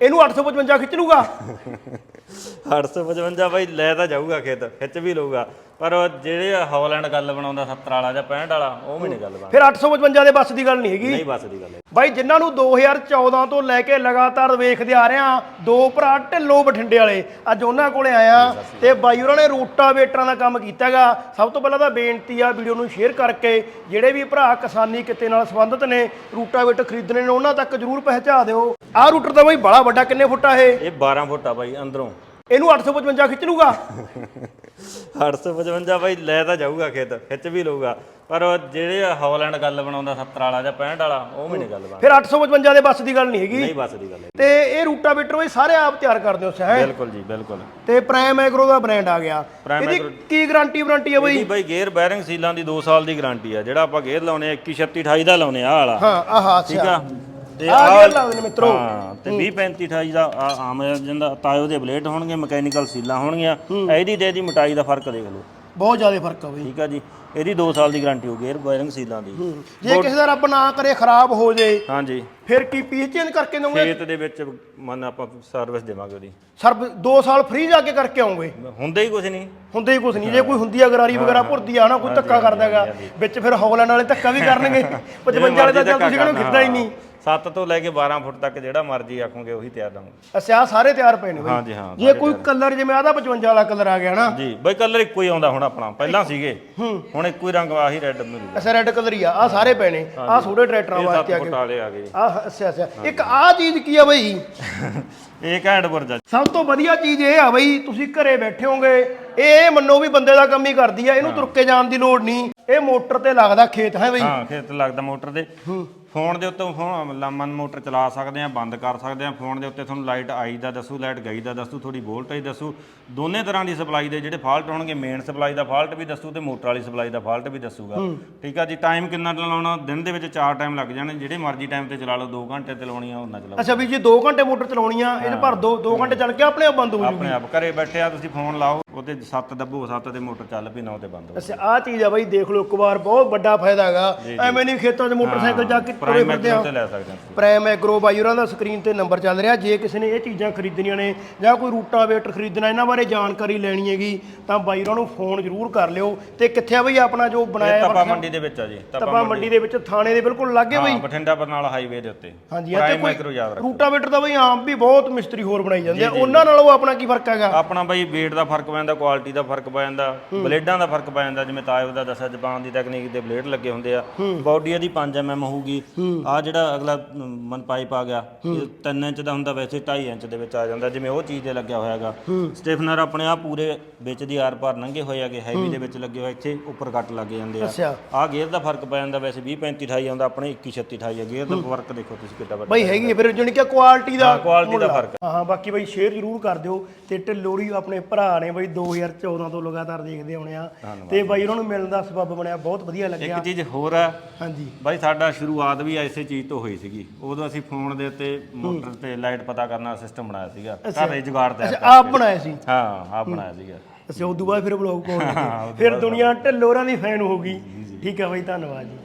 ਇਹਨੂੰ 855 ਖਿੱਚ ਲੂਗਾ 855 ਬਾਈ ਲੈ ਤਾਂ ਜਾਊਗਾ ਖੇਤ ਖਿੱਚ ਵੀ ਲਊਗਾ। ਪਰ ਉਹ ਜਿਹੜੇ ਹੌਲੈਂਡ ਗੱਲ ਬਣਾਉਂਦਾ 70 ਵਾਲਾ ਜਾਂ 65 ਵਾਲਾ ਉਹ ਵੀ ਨਹੀਂ ਗੱਲ ਬਣ ਫਿਰ 855 ਦੇ ਬੱਸ ਦੀ ਗੱਲ ਨਹੀਂ ਹੈਗੀ। ਨਹੀਂ ਬਸ ਦੀ ਗੱਲ ਹੈ ਬਾਈ ਜਿਨ੍ਹਾਂ ਨੂੰ 2014 ਤੋਂ ਲੈ ਕੇ ਲਗਾਤਾਰ ਵੇਖਦੇ ਆ ਰਹੇ ਆ ਦੋ ਭਰਾ ਢਿੱਲੋਂ ਬਠਿੰਡੇ ਵਾਲੇ। ਅੱਜ ਉਹਨਾਂ ਕੋਲੇ ਆਇਆ ਤੇ ਬਾਈ ਉਹਨਾਂ ਨੇ ਰੂਟਾਵੇਟਰਾਂ ਦਾ ਕੰਮ ਕੀਤਾਗਾ ਸਭ ਤੋਂ ਪਹਿਲਾਂ ਤਾਂ ਬੇਨਤੀ ਆ ਵੀਡੀਓ ਨੂੰ ਸ਼ੇਅਰ ਕਰਕੇ ਜਿਹੜੇ ਵੀ ਭਰਾ ਕਿਸਾਨੀ ਕਿੱਤੇ ਨਾਲ ਸੰਬੰਧਿਤ ਨੇ ਰੂਟਾਵੇਟਰ ਖਰੀਦਣੇ ਨੇ ਉਹਨਾਂ ਤੱਕ ਜਰੂਰ ਪਹੁੰਚਾ ਦਿਓ। ਆਹ ਰੂਟਰ ਤਾਂ ਬਾਈ ਬੜਾ ਵੱਡਾ ਕਿੰਨੇ ਫੁੱਟ ਆ ਇਹ? ਇਹ 12 ਫੁੱਟ ਆ ਬਾਈ ਅੰਦਰੋਂ। ਇਹਨੂੰ 855 ਖਿੱਚ ਲੂਗਾ 855 ਬਾਈ ਲੈ ਤਾਂ ਜਾਊਗਾ ਖੇਤ ਖਿੱਚ ਵੀ ਲਊਗਾ। ਪਰ ਉਹ ਜਿਹੜੇ ਹੌਲੈਂਡ ਗੱਲ ਬਣਾਉਂਦਾ 70 ਵਾਲਾ ਜਾਂ 65 ਵਾਲਾ ਉਹ ਵੀ ਨਹੀਂ ਗੱਲ ਬਣ ਫਿਰ 855 ਦੇ ਬੱਸ ਦੀ ਗੱਲ ਨਹੀਂ ਹੈਗੀ। ਨਹੀਂ ਬਸ ਦੀ ਗੱਲ ਹੈ ਤੇ ਇਹ ਰੂਟਾਵੇਟਰ ਬਾਈ ਸਾਰੇ ਆਪ ਤਿਆਰ ਕਰਦੇ ਹੋ ਸਹਿ? ਬਿਲਕੁਲ ਜੀ ਬਿਲਕੁਲ। ਤੇ ਪ੍ਰਾਈਮ ਐਗਰੋ ਦਾ ਬ੍ਰਾਂਡ ਆ ਗਿਆ। ਇਹਦੀ ਕੀ ਗਾਰੰਟੀ ਵਾਰੰਟੀ ਆ ਬਾਈ? ਬਾਈ ਗੇਅਰ ਬੈਰਿੰਗ ਸੀਲਾਂ ਦੀ 2 ਸਾਲ ਦੀ ਗਾਰੰਟੀ ਆ ਜਿਹੜਾ ਆਪਾਂ ਗੇਅਰ ਲਾਉਨੇ 21 36 28 ਦਾ ਲਾਉਨੇ ਆ ਵਾਲਾ। ਹਾਂ ਆਹ ਠੀਕ ਆ? ਤੇ ਆਹ ਗੇਅਰ ਲਾਉਂਦੇ ਨੇ ਮਿੱਤਰੋ। ਹਾਂ ਤੇ 20 35 28 ਦਾ ਆ ਆਮ ਜਿੰਦਾ ਤਾਇਓ ਦੇ ਬਲੇਡ ਹੋਣਗੇ ਮਕੈਨੀਕਲ ਸੀਲਾਂ ਹੋਣਗੀਆਂ। ਇਹਦੀ ਤੇ ਇਹਦੀ ਮੋਟਾਈ ਦਾ ਫ਼ਰਕ ਦੇਖ ਲਓ। ਬਹੁਤ ਜ਼ਿਆਦਾ ਫ਼ਰਕ ਆ ਬਾਈ। ਠੀਕ ਆ ਜੀ। ਇਹਦੀ 2 ਸਾਲ ਦੀ ਗਾਰੰਟੀ ਹੋ ਗੇਅਰ ਬੈਰਿੰਗ ਸੀਲਾਂ ਦੀ। ਜੇ ਕਿਸੇ ਦਾ ਰੱਬ ਨਾ ਕਰੇ ਖਰਾਬ ਹੋ ਜੇ ਹਾਂਜੀ। ਫਿਰ ਕੀ ਪੀਸ ਚੇਂਜ ਕਰਕੇ ਦਊਂਗੇ ਖੇਤ ਦੇ ਵਿੱਚ ਮਨ ਆਪਾਂ ਸਰਵਿਸ ਦੇਵਾਂਗੇ ਉਹਦੀ। ਸਰ 2 ਸਾਲ ਫ੍ਰੀ ਜਾ ਕੇ ਕਰਕੇ ਆਉਂਗੇ? ਹੁੰਦਾ ਹੀ ਕੁਝ ਨਹੀਂ। ਹੁੰਦੇ ਹੀ ਕੁਝ ਨਹੀਂ। ਜੇ ਕੋਈ ਹੁੰਦੀ ਆ ਗਰਾਰੀ ਵਗੈਰਾ ਭੁਰਦੀ ਆ ਨਾ ਕੋਈ ਧੱਕਾ ਕਰਦਾਗਾ ਵਿੱਚ ਫਿਰ ਹੌਲੈਂਡ ਵਾਲੇ ਧੱਕਾ ਵੀ ਕਰਨਗੇ। 55 ਵਾਲੇ ਚੱਲ ਤੁਸੀਂ ਕਿਹਨੂੰ ਖਿੱਚਦਾ ਹੀ ਨਹੀਂ। 7 ਤੋਂ ਲੈ ਕੇ 12 ਫੁੱਟ ਤੱਕ ਜਿਹੜਾ ਮਰਜ਼ੀ ਆਖੋਗੇ ਉਹੀ ਤਿਆਰ ਦਵਾਂਗੇ ਅੱਛਾ ਆਹ ਸਾਰੇ ਤਿਆਰ ਪਏ ਨੇ ਬਾਈ। ਹਾਂਜੀ ਹਾਂ ਜੇ ਕੋਈ ਕਲਰ ਜਿਵੇਂ ਆਦਾ 55 ਵਾਲਾ ਕਲਰ ਆ ਗਿਆ ਨਾ। ਜੀ ਬਈ ਕਲਰ ਇੱਕੋ ਹੀ ਆਉਂਦਾ ਹੁਣ ਆਪਣਾ। ਪਹਿਲਾਂ ਸੀਗੇ। ਹੁਣ ਇੱਕੋ ਹੀ ਰੰਗ ਆਹੀ ਰੈੱਡ ਮਿਲੂਗਾ। ਅੱਛਾ ਰੈੱਡ ਕਲਰ ਹੀ ਆ। ਆ ਸਾਰੇ ਪਏ ਨੇ। ਆ ਛੋਟੇ ਟਰੈਕਟਰਾਂ ਇਹ ਵਾਸਤੇ 7 ਆ ਫੁੱਟ ਗਏ ਵਾਲੇ ਆ ਗਏ। ਅੱਛਾ ਅੱਛਾ। ਇੱਕ ਆ ਚੀਜ਼ ਕੀ ਆ ਬਈ? ਇਹ ਘੈਂਟ ਬੁਰਜਾ ਸਭ ਤੋਂ ਵਧੀਆ ਚੀਜ਼ ਇਹ ਆ ਬਈ ਤੁਸੀਂ ਘਰੇ ਬੈਠੇ ਹੋਗੇ ਇਹ ਮੰਨੋ ਵੀ ਬੰਦੇ ਦਾ ਕੰਮ ਹੀ ਕਰਦੀ ਆ ਇਹਨੂੰ ਤੁਰ ਕੇ ਜਾਣ ਦੀ ਲੋੜ ਨਹੀਂ। ਇਹ ਮੋਟਰ ਤੇ ਲੱਗਦਾ ਖੇਤ ਹੈ ਬਈ। ਹਾਂ ਖੇਤ ਲੱਗਦਾ ਮੋਟਰ ਦੇ ਫੋਨ ਦੇ ਉੱਤੇ ਫੋਨ ਲੰਮਨ ਮੋਟਰ ਚਲਾ ਸਕਦੇ ਆ ਬੰਦ ਕਰ ਸਕਦੇ ਆ ਫੋਨ ਦੇ ਉੱਤੇ ਤੁਹਾਨੂੰ ਲਾਈਟ ਆਈ ਦਾ ਦੱਸੂ ਲਾਈਟ ਗਈ ਦਾ ਦੱਸੂ ਥੋੜੀ ਵੋਲਟੇਜ ਦੱਸੂ। ਦੋਨੇ ਤਰ੍ਹਾਂ ਦੀ ਸਪਲਾਈ ਦੇ ਜਿਹੜੇ ਫਾਲਟ ਹੋਣਗੇ ਮੇਨ ਸਪਲਾਈ ਦਾ ਫਾਲਟ ਵੀ ਦੱਸੂ ਤੇ ਮੋਟਰ ਵਾਲੀ ਸਪਲਾਈ ਦਾ ਫਾਲਟ ਵੀ ਦੱਸੂਗਾ। ਠੀਕ ਆ ਜੀ ਟਾਈਮ ਕਿੰਨਾ ਲਾਉਣਾ ਦਿਨ ਦੇ ਵਿੱਚ ਚਾਰ ਟਾਈਮ ਲੱਗ ਜਾਣੇ। ਜਿਹੜੇ ਮਰਜ਼ੀ ਟਾਈਮ ਤੇ ਚਲਾ ਲਓ 2 ਘੰਟੇ ਤੇ ਲਾਉਣੀ ਆ ਉਹਨਾਂ ਚਲਾਓ। ਅੱਛਾ ਵੀ ਜੇ 2 ਘੰਟੇ ਮੋਟਰ ਚਲਾਉਣੀ ਆ ਇਹ 'ਚ ਭਰ ਦੋ 2 ਘੰਟੇ ਚੱਲ ਕੇ ਆਪਣੇ ਆਪ ਬੰਦ ਹੋ ਜੂ ਆਪਣੇ ਆਪ ਘਰੇ ਬੈਠੇ ਆ ਤੁਸੀਂ ਫੋਨ ਲਾਓ। ਉਹਦੇ 7 ਦੱਬੋ 7 ਤੇ ਮੋਟਰ ਚੱਲ ਪਈ 9 ਤੇ ਬੰਦ ਹੋ ਅੱਛਾ ਆ ਚੀਜ਼ ਆ ਬਈ ਦੇਖ ਲਓ ਇੱਕ ਵਾਰ ਬਹੁਤ ਵੱਡਾ ਫਾਇਦਾ ਹੈਗਾ। ਐਵੇਂ ਨਹੀਂ ਖੇਤਾਂ 'ਚ ਮੋਟਰਸਾਈਕਲ ਜਾ ਕੇ ਤੁਰੇ ਫਿਰਦੇ ਆ। ਤੇ ਲੈ ਸਕਦੇ। ਪ੍ਰਾਈਮ ਐਗਰੋ ਬਾਈ ਹੋਰਾਂ ਦਾ ਸਕਰੀਨ ਤੇ ਨੰਬਰ ਚੱਲ ਰਿਹਾ। ਜੇ ਕਿਸੇ ਨੇ ਇਹ ਚੀਜ਼ਾਂ ਖਰੀਦਣੀਆਂ ਨੇ ਜਾਂ ਕੋਈ ਰੂਟਾਵੇਟਰ ਖਰੀਦਣਾ ਇਹਨਾਂ ਬਾਰੇ ਜਾਣਕਾਰੀ ਲੈਣੀ ਹੈਗੀ ਤਾਂ ਬਾਈ ਹੋਰਾਂ ਨੂੰ ਫੋਨ ਜ਼ਰੂਰ ਕਰ ਲਿਓ। ਤੇ ਕਿੱਥੇ ਆ ਬਈ ਆਪਣਾ ਜੋ ਇਹ ਬਣਾਇਆ ਤਪਾ ਮੰਡੀ ਦੇ ਵਿੱਚ ਆ ਜੀ ਤਪਾ ਮੰਡੀ ਦੇ ਵਿੱਚ ਥਾਣੇ ਦੇ ਬਿਲਕੁਲ ਲਾਗੇ ਬਈ। ਬਠਿੰਡਾ ਬਰਨਾਲਾ ਹਾਈਵੇ ਦੇ ਉੱਤੇ। ਹਾਂਜੀ ਪ੍ਰਾਈਮ ਕੋਈ ਮਾਈਕਰੋ ਯਾਦ ਰੱਖੋ। ਰੂਟਾਵੇਟਰ ਦਾ ਬਈ ਆਮ ਵੀ ਬਹੁਤ ਮਿਸਤਰੀ ਹੋਰ ਬਣਾਈ ਜਾਂਦੇ ਆ। ਉਹਨਾਂ ਨਾਲੋਂ ਆਪਣਾ ਕੀ ਫ਼ਰਕ ਹੈਗਾ? ਆਪਣਾ ਬਈ weight ਦਾ ਫ਼ਰਕ ਜਾਂਦਾ ਕੁਆਲਿਟੀ ਦਾ ਫ਼ਰਕ ਪੈ ਜਾਂਦਾ ਬਲੇਡਾਂ ਦਾ ਫ਼ਰਕ ਪੈ ਜਾਂਦਾ ਜਿਵੇਂ ਤਾਇਬ ਦਾ ਦੱਸਿਆ ਜਪਾਨ ਦੀ ਟੈਕਨੀਕ ਦੇ ਬਲੇਡ ਲੱਗੇ ਹੁੰਦੇ ਆ। ਬਾਡੀ ਇਹਦੀ 5 mm ਹੋਊਗੀ। ਆ ਜਿਹੜਾ ਅਗਲਾ ਮਨ ਪਾਈਪ ਆ ਗਿਆ ਇਹ 3 ਇੰਚ ਦਾ ਹੁੰਦਾ ਵੈਸੇ 2.5 ਇੰਚ ਦੇ ਵਿੱਚ ਆ ਜਾਂਦਾ ਜਿਵੇਂ ਉਹ ਚੀਜ਼ ਦੇ ਲੱਗਿਆ ਹੋਇਆ ਹੈਗਾ ਸਟੀਫਨਰ ਆਪਣੇ ਆ ਪੂਰੇ ਵਿੱਚ ਦੀ ਆਰ ਪਾਰ ਨੰਗੇ ਹੋਏ ਹੈਗੇ ਹੈਵੀ ਦੇ ਵਿੱਚ ਲੱਗੇ ਹੋਏ ਇੱਥੇ ਉੱਪਰ ਕੱਟ ਲੱਗ ਜਾਂਦੇ ਆ। ਆ ਗੇਅਰ ਦਾ ਫ਼ਰਕ ਪੈ ਜਾਂਦਾ ਵੈਸੇ 20 35 28 ਆਉਂਦਾ ਆਪਣੇ 21 36 28 ਆ ਗੇਅਰ ਦਾ ਫ਼ਰਕ ਦੇਖੋ ਤੁਸੀਂ ਕਿੱਡਾ ਵੱਡਾ ਬਈ ਹੈਗੀ ਫਿਰ ਜਾਣੀ ਕਿ ਕੁਆਲਿਟੀ ਦਾ ਕੁਆਲਿਟੀ ਦਾ ਫ਼ਰਕ ਹਾਂ ਬਾਕੀ ਬਈ ਸ਼ੇਅਰ ਜ਼ਰੂਰ ਕਰ ਦਿਓ ਤੇ ਢਿੱਲੋੜੀ ਆਪਣੇ ਭਰਾ ਨੇ ਬਈ 2014 ਤੋਂ ਲਗਾਤਾਰ ਦੇਖਦੇ ਆਉਣੇ ਆ। ਤੇ ਬਾਈ ਉਹਨਾਂ ਨੂੰ ਮਿਲਣ ਦਾ ਸਬਬ ਬਣਿਆ ਬਹੁਤ ਵਧੀਆ ਲੱਗਿਆ। ਇੱਕ ਚੀਜ਼ ਹੋਰ ਆ। ਹਾਂਜੀ। ਬਾਈ ਸਾਡਾ ਸ਼ੁਰੂਆਤ ਵੀ ਐਸੇ ਚੀਜ਼ ਤੋਂ ਹੋਈ ਸੀਗੀ। ਉਦੋਂ ਅਸੀਂ ਫੋਨ ਦੇ ਉੱਤੇ ਮੋਟਰ ਤੇ ਲਾਈਟ ਪਤਾ ਕਰਨਾ ਸਿਸਟਮ ਬਣਾਇਆ ਸੀਗਾ। ਘਰ ਜੁਗਾੜ ਤੇ ਆਪ ਬਣਾਇਆ ਸੀ? ਹਾਂ ਆਪ ਬਣਾਇਆ ਸੀਗਾ। ਅੱਛਾ ਉਦੋਂ ਬਾਅਦ ਫਿਰ ਬਲੌਗ ਪਾਉਣ ਲੱਗੇ। ਫਿਰ ਦੁਨੀਆ ਢਿੱਲੋਰਾਂ ਦੀ ਫੈਨ ਹੋ ਗਈ। ਠੀਕ ਹੈ ਬਾਈ ਧੰਨਵਾਦ ਜੀ।